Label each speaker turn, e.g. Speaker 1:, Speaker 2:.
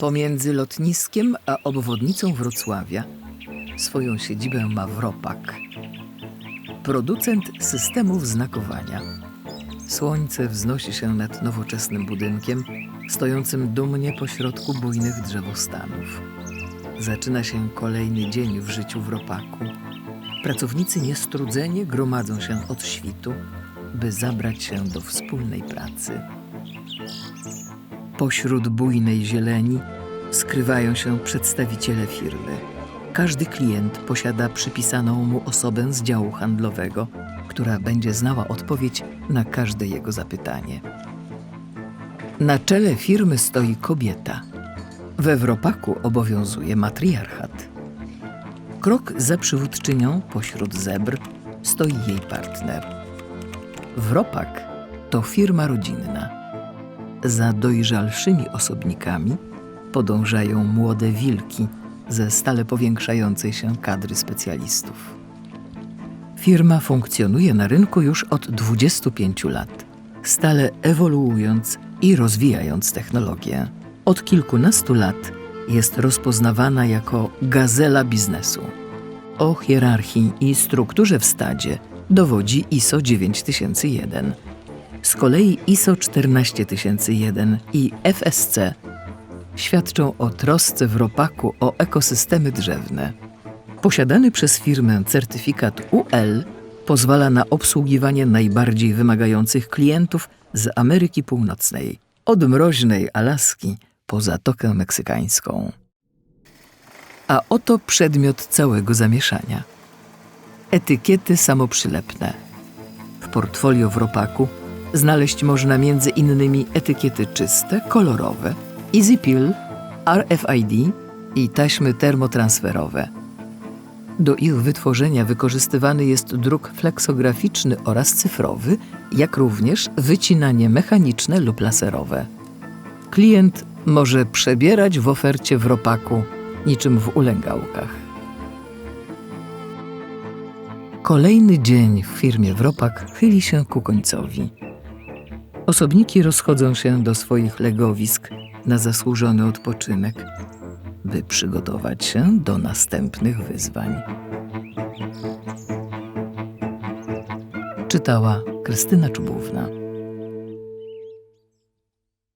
Speaker 1: Pomiędzy lotniskiem a obwodnicą Wrocławia swoją siedzibę ma Wropak. Producent systemów znakowania. Słońce wznosi się nad nowoczesnym budynkiem, stojącym dumnie pośrodku bujnych drzewostanów. Zaczyna się kolejny dzień w życiu Wropaku. Pracownicy niestrudzenie gromadzą się od świtu, by zabrać się do wspólnej pracy. Pośród bujnej zieleni skrywają się przedstawiciele firmy. Każdy klient posiada przypisaną mu osobę z działu handlowego, która będzie znała odpowiedź na każde jego zapytanie. Na czele firmy stoi kobieta. We Wropaku obowiązuje matriarchat. Krok za przywódczynią pośród zebr stoi jej partner. Wropak to firma rodzinna. Za dojrzalszymi osobnikami podążają młode wilki ze stale powiększającej się kadry specjalistów. Firma funkcjonuje na rynku już od 25 lat, stale ewoluując i rozwijając technologię. Od kilkunastu lat jest rozpoznawana jako gazela biznesu. O hierarchii i strukturze w stadzie dowodzi ISO 9001. Z kolei ISO 14001 i FSC świadczą o trosce w ropaku o ekosystemy drzewne. Posiadany przez firmę certyfikat UL pozwala na obsługiwanie najbardziej wymagających klientów z Ameryki Północnej, od mroźnej Alaski po Zatokę Meksykańską. A oto przedmiot całego zamieszania. Etykiety samoprzylepne. W portfolio w ropaku znaleźć można między innymi etykiety czyste, kolorowe, Easy Peel, RFID i taśmy termotransferowe. Do ich wytworzenia wykorzystywany jest druk fleksograficzny oraz cyfrowy, jak również wycinanie mechaniczne lub laserowe. Klient może przebierać w ofercie w ropaku niczym w ulęgałkach. Kolejny dzień w firmie Wropak chyli się ku końcowi. Osobniki rozchodzą się do swoich legowisk na zasłużony odpoczynek, by przygotować się do następnych wyzwań. Czytała Krystyna Czubówna.